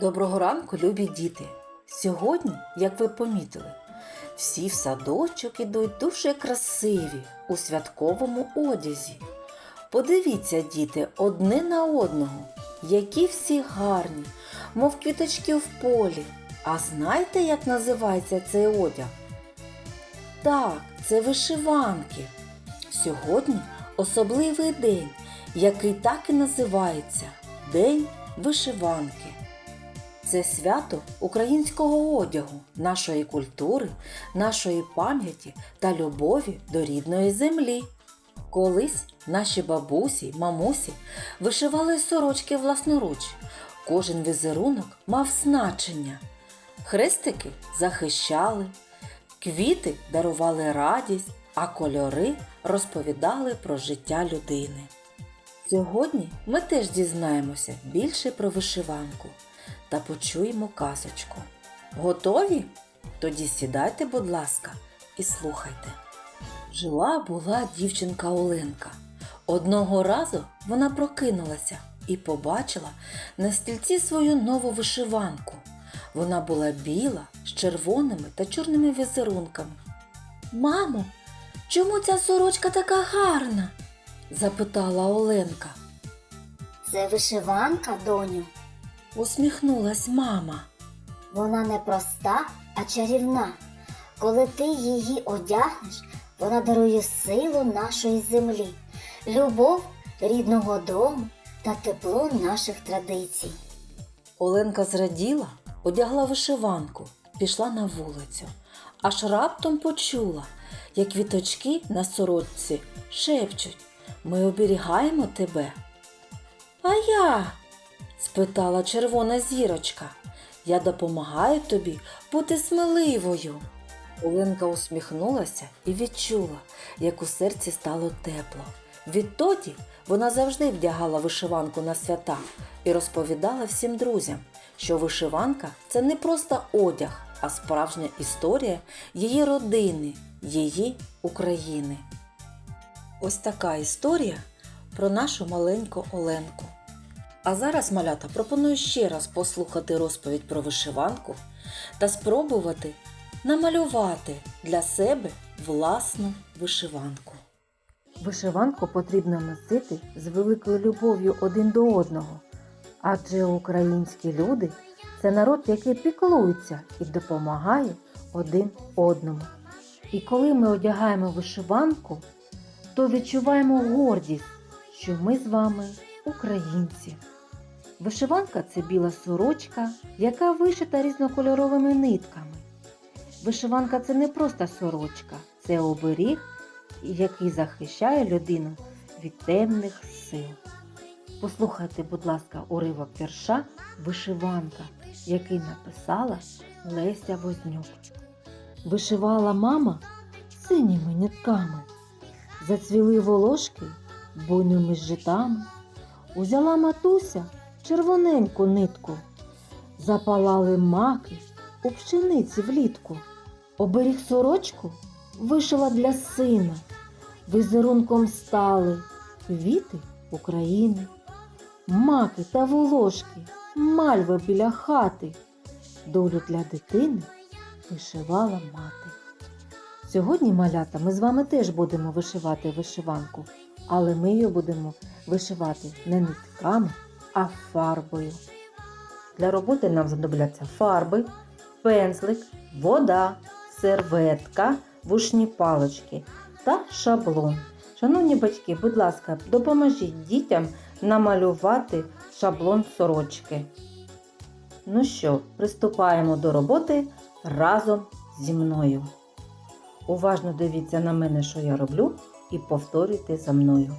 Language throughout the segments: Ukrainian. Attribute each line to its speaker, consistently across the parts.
Speaker 1: Доброго ранку, любі діти! Сьогодні, як ви помітили, всі в садочок ідуть дуже красиві у святковому одязі. Подивіться, діти, одне на одного, які всі гарні, мов квіточки в полі. А знаєте, як називається цей одяг? Так, це вишиванки. Сьогодні особливий день, який так і називається День вишиванки. Це свято українського одягу, нашої культури, нашої пам'яті та любові до рідної землі. Колись наші бабусі, мамусі вишивали сорочки власноруч. Кожен візерунок мав значення. Хрестики захищали, квіти дарували радість, а кольори розповідали про життя людини. Сьогодні ми теж дізнаємося більше про вишиванку та почуємо казочку. Готові? Тоді сідайте, будь ласка, і слухайте. Жила була дівчинка Оленка. Одного разу вона прокинулася і побачила на стільці свою нову вишиванку. Вона була біла з червоними та чорними візерунками. Мамо, чому ця сорочка така гарна? запитала Оленка.
Speaker 2: Це вишиванка, доню.
Speaker 1: Усміхнулась мама.
Speaker 2: Вона не проста, а чарівна. Коли ти її одягнеш, вона дарує силу нашої землі, любов рідного дому та тепло наших традицій.
Speaker 1: Оленка зраділа, одягла вишиванку, пішла на вулицю, аж раптом почула, як квіточки на сорочці шепчуть Ми оберігаємо тебе. А я? Спитала червона зірочка. Я допомагаю тобі бути сміливою. Оленка усміхнулася і відчула, як у серці стало тепло. Відтоді вона завжди вдягала вишиванку на свята і розповідала всім друзям, що вишиванка це не просто одяг, а справжня історія її родини, її України. Ось така історія про нашу маленьку Оленку. А зараз, малята, пропоную ще раз послухати розповідь про вишиванку та спробувати намалювати для себе власну вишиванку. Вишиванку потрібно носити з великою любов'ю один до одного, адже українські люди це народ, який піклується і допомагає один одному. І коли ми одягаємо вишиванку, то відчуваємо гордість, що ми з вами українці. Вишиванка це біла сорочка, яка вишита різнокольоровими нитками. Вишиванка це не просто сорочка, це оберіг, який захищає людину від темних сил. Послухайте, будь ласка, уривок вірша Вишиванка, який написала Леся Вознюк. Вишивала мама синіми нитками, зацвіли волошки буйними житами. Узяла матуся червоненьку нитку, запалали маки у пшениці влітку. Оберіг сорочку вишила для сина, візерунком стали квіти України, маки та волошки, мальви біля хати, долю для дитини вишивала мати. Сьогодні, малята, ми з вами теж будемо вишивати вишиванку, але ми її будемо вишивати не нитками, а фарбою. Для роботи нам знадобляться фарби, пензлик, вода, серветка, вушні палички та шаблон. Шановні батьки, будь ласка, допоможіть дітям намалювати шаблон сорочки. Ну що, приступаємо до роботи разом зі мною. Уважно дивіться на мене, що я роблю, і повторюйте за мною.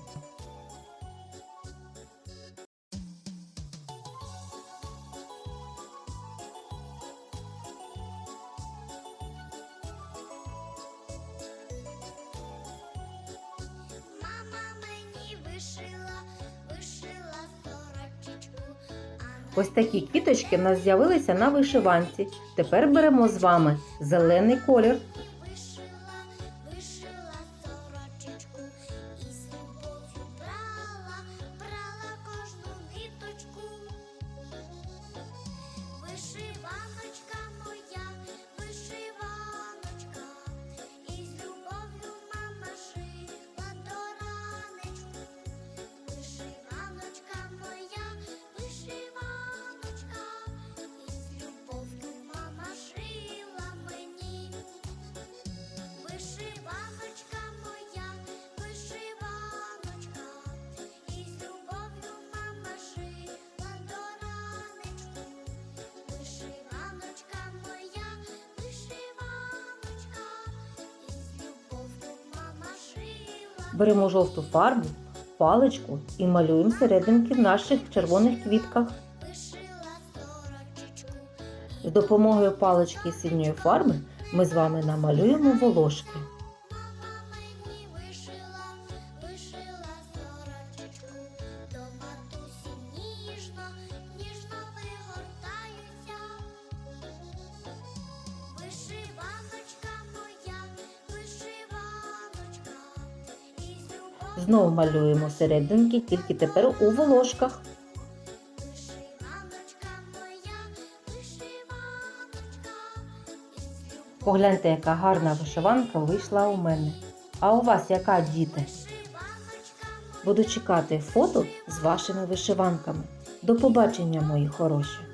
Speaker 1: Ось такі квіточки в нас з'явилися на вишиванці. Тепер беремо з вами зелений колір. Беремо жовту фарбу, паличку і малюємо серединки в наших червоних квітках. З допомогою палички і синьої фарби ми з вами намалюємо волошки. Знову малюємо серединки, тільки тепер у волошках. Погляньте, яка гарна вишиванка вийшла у мене. А у вас яка діти? Буду чекати фото з вашими вишиванками. До побачення, мої хороші!